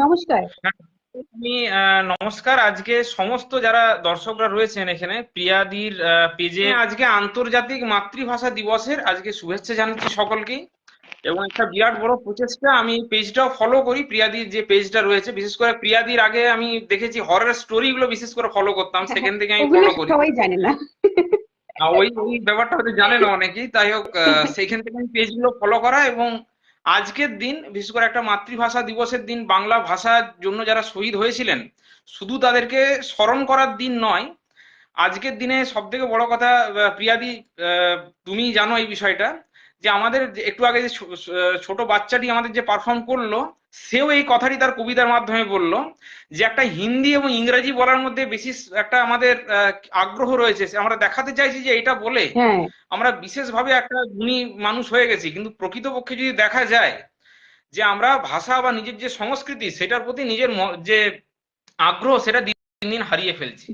নমস্কার। আমি নমস্কার। আজকে সমস্ত যারা দর্শকরা রয়েছেন এখানে প্রিয়াদির পেজে আজকে আন্তর্জাতিক মাতৃভাষা দিবসের আজকে শুভেচ্ছা জানাচ্ছি সকলকেই। এবং একটা বিরাট বড় প্রচেষ্টা আমি পেজটাও ফলো করি প্রিয়াদির যে পেজটা রয়েছে। বিশেষ করে প্রিয়াদির আগে আমি দেখেছি হরর স্টোরি গুলো বিশেষ করে ফলো করতাম সেখান থেকে আমি ফলো করি। সবাই জানে না। ওই ওই ব্যাপারটা হয়তো জানে না অনেকেই। তাই হোক সেখান থেকে আমি পেজগুলো ফলো করা এবং আজকের দিন, বিশেষ করে একটা মাতৃভাষা দিবসের দিন, বাংলা ভাষার জন্য যারা শহীদ হয়েছিলেন, শুধু তাদেরকে স্মরণ করার দিন নয়, আজকের দিনে সব থেকে বড় কথা প্রিয়াদি তুমি জানো এই বিষয়টা, যে আমাদের একটু আগে যে ছোট বাচ্চাটি আমাদের যে পারফর্ম করল সেও এই কথাটি তার কবিতার মাধ্যমে বলল যে একটা হিন্দি এবং ইংরেজি বলার মধ্যে বেশি একটা আমাদের আগ্রহ রয়েছে। আমরা দেখাতে চাইছি যে এটা বলে হ্যাঁ। আমরা বিশেষভাবে একটা গুণী মানুষ হয়ে গেছি। কিন্তু প্রকৃতপক্ষে যদি দেখা যায় যে আমরা ভাষা বা নিজের যে সংস্কৃতি সেটার প্রতি নিজের যে আগ্রহ সেটা দিন দিন হারিয়ে ফেলছি।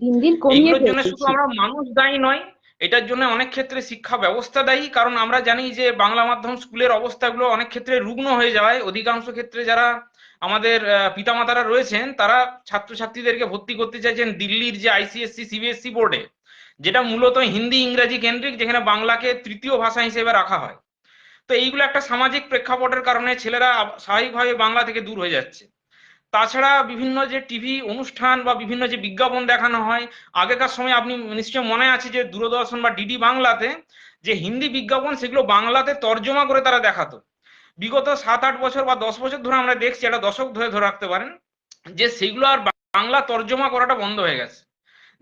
এগুলোর জন্য শুধু আমরা মানুষ দায়ী নয় এটার জন্য অনেক ক্ষেত্রে শিক্ষা ব্যবস্থা দায়ী, কারণ আমরা জানি যে বাংলা মাধ্যম স্কুলের অবস্থাগুলো অনেক ক্ষেত্রে রুগ্ন হয়ে যাওয়ায় অধিকাংশ ক্ষেত্রে যারা আমাদের পিতামাতারা রয়েছেন, তারা ছাত্রছাত্রীদেরকে ভর্তি করতে চাইছেন দিল্লির যে আইসিএসসি, সিবিএসসি বোর্ডে, যেটা মূলত হিন্দি, ইংরাজি কেন্দ্রিক, যেখানে বাংলাকে তৃতীয় ভাষা হিসেবে রাখা হয়। তো এইগুলো একটা সামাজিক প্রেক্ষাপটের কারণে ছেলেরা স্বাভাবিকভাবে বাংলা থেকে দূর হয়ে যাচ্ছে। তাছাড়া বিভিন্ন যে টিভি অনুষ্ঠান বা বিভিন্ন যে বিজ্ঞাপন দেখানো হয় আগেকার সময় আপনি নিশ্চয় মনে আছে যে দূরদর্শন বা ডিডি বাংলাতে যে হিন্দি বিজ্ঞাপন সেগুলো বাংলাতে তর্জমা করে তারা দেখাতো বিগত সাত আট বছর বা দশ বছর ধরে আমরা দেখছি একটা দশক ধরে ধরে রাখতে পারেন যে সেগুলো আর বাংলা তর্জমা করাটা বন্ধ হয়ে গেছে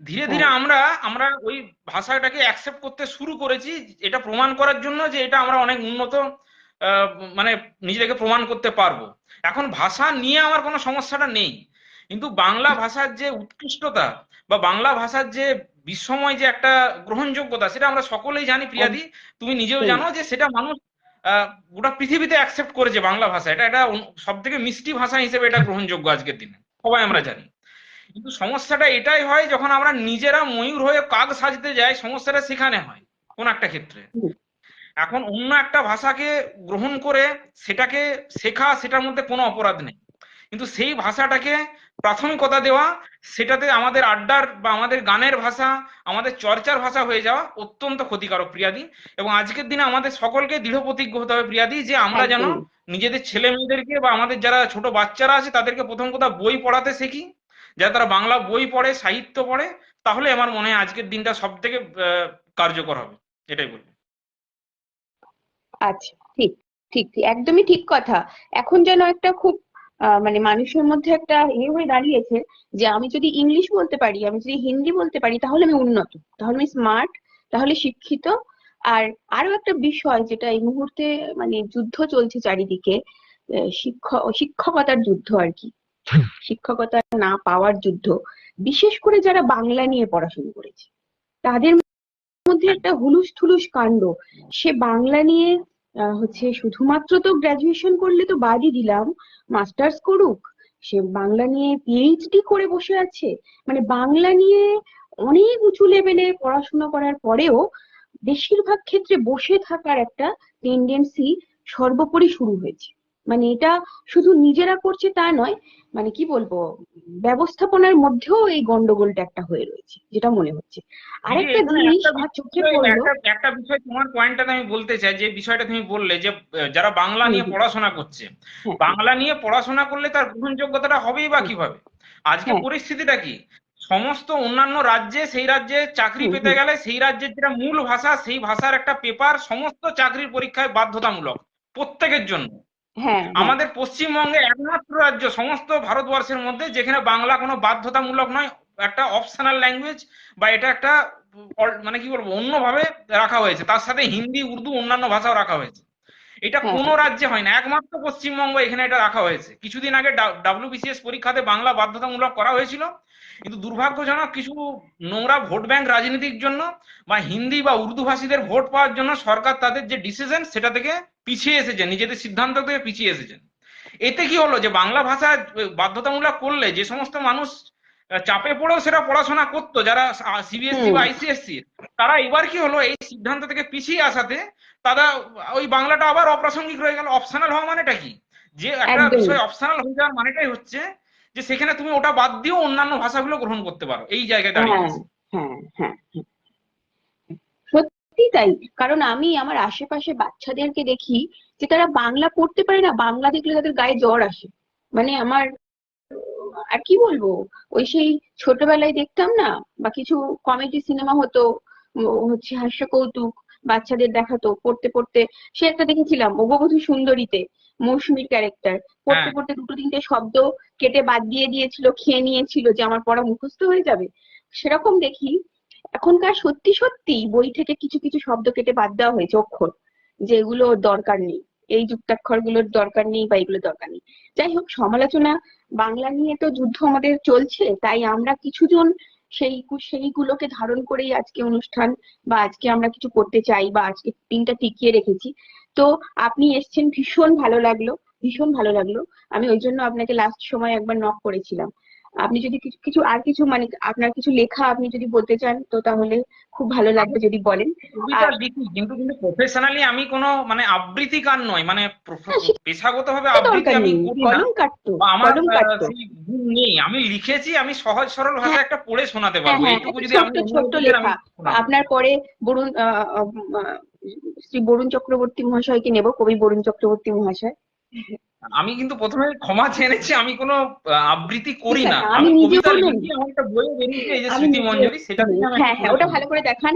ধীরে ধীরে। আমরা আমরা ওই ভাষাটাকে অ্যাকসেপ্ট করতে শুরু করেছি এটা প্রমাণ করার জন্য যে এটা আমরা অনেক উন্নত মানে নিজেকে প্রমাণ করতে পারব। এখন ভাষা নিয়ে আমার কোনো সমস্যাটা নেই। কিন্তু বাংলা ভাষার যে উৎকৃষ্টতা বা বাংলা ভাষার যে বিস্ময় যে একটা গ্রহণযোগ্যতা সেটা আমরা সকলেই জানি প্রিয়াদি। তুমি নিজেও জানো যে সেটা মানুষ গোটা পৃথিবীতে অ্যাকসেপ্ট করেছে বাংলা ভাষা। এটা এটা সব থেকে মিষ্টি ভাষা হিসেবে এটা গ্রহণযোগ্য আজকের দিনে। সবাই আমরা জানি। কিন্তু সমস্যাটা এটাই হয় যখন আমরা নিজেরা ময়ূর হয়ে কাক সাজতে যাই সমস্যাটা সেখানে হয় কোন একটা ক্ষেত্রে। এখন অন্য একটা ভাষাকে গ্রহণ করে সেটাকে শেখা সেটার মধ্যে কোনো অপরাধ নেই। কিন্তু সেই ভাষাটাকে প্রাথমিকতা দেওয়া সেটাতে আমাদের আড্ডার বা আমাদের গানের ভাষা আমাদের চর্চার ভাষা হয়ে যাওয়া অত্যন্ত ক্ষতিকারক প্রিয়াদি। এবং আজকের দিনে আমাদের সকলকে দৃঢ় প্রতিজ্ঞ হতে হবে প্রিয়াদি যে আমরা যেন নিজেদের ছেলে মেয়েদেরকে বা আমাদের যারা ছোট বাচ্চারা আছে তাদেরকে প্রথম কথা বই পড়াতে শিখি। যারা তারা বাংলা বই পড়ে সাহিত্য পড়ে তাহলে আমার মনে হয় আজকের দিনটা সব থেকে কার্যকর হবে। এটাই বলব। আচ্ছা ঠিক ঠিক ঠিক, একদমই ঠিক কথা। এখন যেন একটা খুব মানে মানুষের মধ্যে একটা ইয়ে হয়ে দাঁড়িয়েছে যে আমি যদি ইংলিশ বলতে পারি, আমি যদি হিন্দি বলতে পারি, তাহলে আমি উন্নত। তাহলে আমি স্মার্ট তাহলে শিক্ষিত। আর আরও একটা বিষয় যেটা এই মুহূর্তে মানে যুদ্ধ চলছে চারিদিকে শিক্ষক শিক্ষকতার যুদ্ধ আর কি। শিক্ষকতা না পাওয়ার যুদ্ধ, বিশেষ করে যারা বাংলা নিয়ে পড়াশোনা করেছে, তাদের মধ্যে একটা হুলুস থুলুস কাণ্ড। সে বাংলা নিয়ে হচ্ছে শুধুমাত্র তো গ্রাজুয়েশন করলে তো বাদই দিলাম। মাস্টার্স করুক, সে বাংলা নিয়ে পিএইচডি করে বসে আছে। মানে বাংলা নিয়ে অনেক উঁচু লেভেলে পড়াশোনা করার পরেও বেশিরভাগ ক্ষেত্রে বসে থাকার একটা টেন্ডেন্সি সর্বোপরি শুরু হয়েছে। মানে এটা শুধু নিজেরা করছে তা নয় মানে কি বলব ব্যবস্থাপনার মধ্যেও এই গন্ডগোলটা একটা হয়ে রয়েছে যেটা মনে হচ্ছে। আরেকটা জিনিস আমার চোখে পড়ল একটা বিষয় তোমার পয়েন্টটা আমি বলতে চাই যে বিষয়টা তুমি বললে যে যারা বাংলা নিয়ে পড়াশোনা করছে হ্যাঁ। বাংলা নিয়ে পড়াশোনা করলে তার গ্রহণযোগ্যতাটা হবেই বা কীভাবে? আজকে হ্যাঁ। পরিস্থিতিটা কি? সমস্ত অন্যান্য রাজ্যে সেই রাজ্যে চাকরি পেতে গেলে সেই রাজ্যের যেটা মূল ভাষা সেই ভাষার একটা পেপার সমস্ত চাকরির পরীক্ষায় বাধ্যতামূলক প্রত্যেকের জন্য। আমাদের পশ্চিমবঙ্গে একমাত্র রাজ্য সমস্ত ভারতবর্ষের মধ্যে যেখানে বাংলা কোনো বাধ্যতামূলক নয় একটা অপশনাল ল্যাঙ্গুয়েজ বা এটা একটা মানে কি বলব অন্যভাবে রাখা হয়েছে। তার সাথে হিন্দি উর্দু অন্যান্য ভাষাও রাখা হয়েছে। এটা হ্যাঁ, কোনো রাজ্যে হয় না একমাত্র পশ্চিমবঙ্গ এখানে এটা রাখা হয়েছে। কিছুদিন আগে ডাব্লিউবিসিএস পরীক্ষাতে বাংলা বাধ্যতামূলক করা হয়েছিল কিন্তু দুর্ভাগ্যজনক কিছু নোংরা ভোট ব্যাংক রাজনীতির জন্য বা হিন্দি বা উর্দু ভাষীদের ভোট পাওয়ার জন্য সরকার তাদের যে ডিসিশন সেটা থেকে পিছিয়ে এসেছেন নিজেদের সিদ্ধান্ত থেকে পিছিয়ে এসেছেন এতে কি হলো যে বাংলা ভাষা বাধ্যতামূলক করলে যে সমস্ত মানুষ চাপে পড়েও সেটা পড়াশোনা করতো যারা সিবিএসসি বা আইসিএসসি তারা এবার কি হলো এই সিদ্ধান্ত থেকে পিছিয়ে আসাতে তারা ওই বাংলাটা আবার অপ্রাসঙ্গিক হয়ে গেল অপশনাল হওয়া মানেটা কি যে একটা। বিষয় অপশনাল হয়ে যাওয়ার মানেটাই হচ্ছে যে সেখানে তুমি ওটা বাদ দিয়েও অন্যান্য ভাষাগুলো গ্রহণ করতে পারো এই জায়গায় দাঁড়িয়ে হ্যাঁ। হ্যাঁ হ্যাঁ হ্যাঁ। সত্যি তাই। কারণ আমি আমার আশেপাশে বাচ্চাদেরকে দেখি যে তারা বাংলা পড়তে পারে না বাংলা দেখলে তাদের গায়ে জ্বর আসে। মানে আমার আর কি বলব ওই সেই ছোটবেলায় দেখতাম না বা কিছু কমেডি সিনেমা হতো হচ্ছে হাস্য কৌতুক বাচ্চাদের দেখাতো পড়তে পড়তে। সে একটা দেখেছিলাম অববধূ সুন্দরীতে মৌসুমীর ক্যারেক্টার পড়তে হ্যাঁ। পড়তে দুটো তিনটে শব্দ কেটে বাদ দিয়ে দিয়েছিল খেয়ে নিয়েছিল যে আমার পড়া মুখস্থ হয়ে যাবে। সেরকম দেখি এখনকার সত্যি সত্যি বই থেকে কিছু কিছু শব্দ কেটে বাদ দেওয়া হয়েছে অক্ষর, যেগুলো দরকার নেই। এই যুক্তাক্ষরগুলোর দরকার নেই বা এগুলোর দরকার নেই। যাই হোক, সমালোচনা বাংলা নিয়ে তো যুদ্ধ আমাদের চলছে, তাই আমরা কিছুজন সেই সেইগুলোকে ধারণ করেই আজকে অনুষ্ঠান বা আজকে আমরা কিছু করতে চাই বা আজকে দিনটা টিকিয়ে রেখেছি। তো আপনি এসছেন, ভীষণ ভালো লাগল, ভীষণ ভালো লাগল। আমি ওই জন্য আপনাকে লাস্ট সময় একবার নক করেছিলাম। আপনি যদি কিছু কিছু আর কিছু মানে আপনার কিছু লেখা আপনি যদি বলতে চান তো তাহলে খুব ভালো লাগবে যদি বলেন। কিন্তু কিন্তু প্রফেশনালি আমি কোনো মানে আবৃত্তিকার নয় মানে হ্যাঁ, পেশাগতভাবে আবৃত্তি আমি কলম কাটতো আমার নেই আমি লিখেছি আমি সহজ সরল ভাষায় একটা পড়ে শোনাতে পারব হ্যাঁ, এইটুকু যদি আমি ছোট্ট লেখা। আপনার পরে বরুণ শ্রী বরুণ চক্রবর্তী মহাশয়কে নেব কবি বরুণ চক্রবর্তী মহাশয়। আমি কিন্তু প্রথমে ক্ষমা চেয়ে নিচ্ছি আমি কোনো আবৃত্তি করি না। আমি কবিতা লিখি আমার একটা বই বেরিয়েছে এই যে স্মৃতি মঞ্জরি সেটা হ্যাঁ হ্যাঁ ওটা ভালো করে দেখান।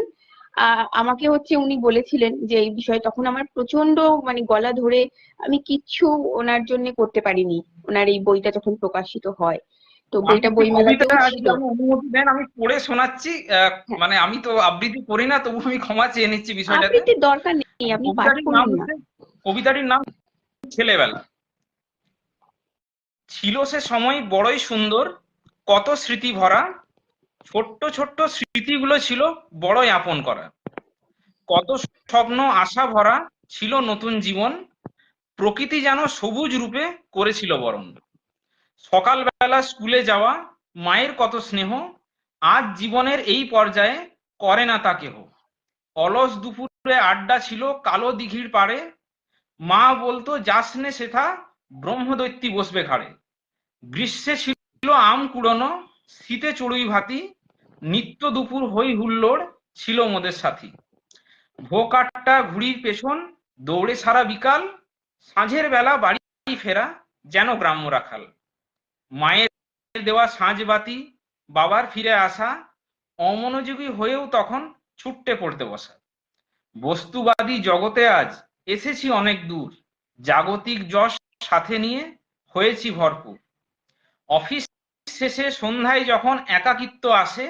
আমাকে হচ্ছে উনি বলেছিলেন যে এই বিষয়ে তখন আমার প্রচণ্ড মানে গলা ধরে আমি কিচ্ছু ওনার জন্য করতে পারিনি। ওনার এই বইটা যখন প্রকাশিত হয়। তো বইটা যদি অনুমতি দেন আমি পড়ে শোনাচ্ছি হ্যাঁ। মানে আমি তো আবৃত্তি করি না তবু আমি ক্ষমা চেয়ে নিচ্ছি বিষয়টাতে। আবৃত্তির দরকার নেই আপনি পাঠ করুন না কবিতাটির নাম ছেলেবেলা। ছিল সে সময় বড়ই সুন্দর, কত স্মৃতি ভরা, ছোট্ট ছোট্ট স্মৃতিগুলো ছিল বড়ই আপন করা। কত স্বপ্ন, আশা ভরা ছিল নতুন জীবন, প্রকৃতি যেন সবুজ রূপে করেছিল বরণ। সকালবেলা স্কুলে যাওয়া, মায়ের কত স্নেহ, আজ জীবনের এই পর্যায়ে করে না তা কেহ। অলস দুপুরে আড্ডা ছিল কালো দিঘির পাড়ে, মা বলতো যাসনে সেথা, ব্রহ্মদৈত্যী বসবে ঘাড়ে। গ্রীষ্মে ছিল আম কুড়োনো, শীতে চড়ুই ভাতি, নিত্য দুপুর হই হুল্লোড় ছিল মোদের সাথী। ভোকাট্টা ঘুড়ির পেছন, দৌড়ে সারা বিকাল, সাঁঝের বেলা বাড়ি ফেরা যেন গ্রাম্য রাখাল। মায়ের দেওয়া সাঁঝবাতি বাবার ফিরে আসা, অমনোযোগী হয়েও তখন ছুট্টে পড়তে বসা। বস্তুবাদী জগতে আজ এসেছি অনেক দূর, জাগতিক যশ সাথে নিয়ে হয়েছি ভরপুর। অফিস শেষে সন্ধ্যায় যখন একাকিত্ব আসে,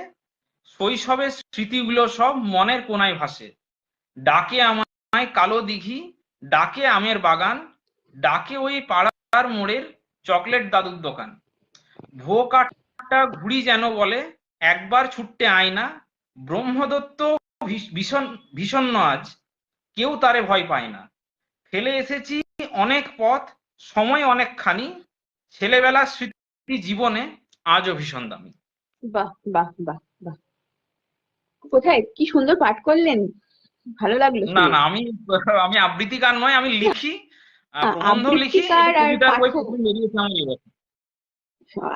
শৈশবের স্মৃতিগুলো সব মনের কোনায় ভাসে। ডাকে আমায় কালো দিঘি, ডাকে আমের বাগান, ডাকে ওই পাড়ার মোড়ের চকলেট দাদুর দোকান। ভো কাটটা ঘুড়ি যেন বলে, একবার ছুটতে আয় না, ব্রহ্মদত্ত ভীষণ ভীষণ আজ, কেউ তারে ভয় পায় না। ফেলে এসেছি অনেক পথ, সময় অনেকখানি, ছেলেবেলার স্মৃতি জীবনে আজও ভীষণ দামি বাহ বাহ বাহ বাহ। কোথায়? কি সুন্দর পাঠ করলেন? ভালো লাগল না। না আমি আমি আবৃত্তিকার নয় আমি লিখি। প্রবন্ধও লিখি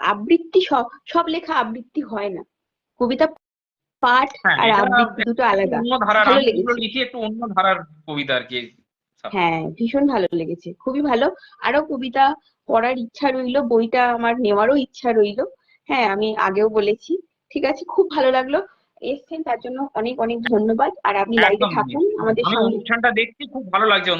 আবৃত্তি সব সব লেখা আবৃত্তি হয় না। কবিতা পাঠ হ্যাঁ, আর আবৃত্তি দুটো আলাদা। অন্য ধারার ভালো লেগেছে। লিখি একটু অন্য ধারার কবিতা আর কি। হ্যাঁ ভীষণ ভালো লেগেছে। খুবই ভালো। আরও কবিতা পড়ার ইচ্ছা রইল বইটা আমার নেওয়ারও ইচ্ছা রইল। হ্যাঁ আমি আগেও বলেছি। ঠিক আছে খুব ভালো লাগল এসছেন তার জন্য অনেক অনেক ধন্যবাদ। আর আপনি লাইভে থাকুন আমাদের সঙ্গে। অনুষ্ঠানটা দেখতে খুব ভালো লাগছে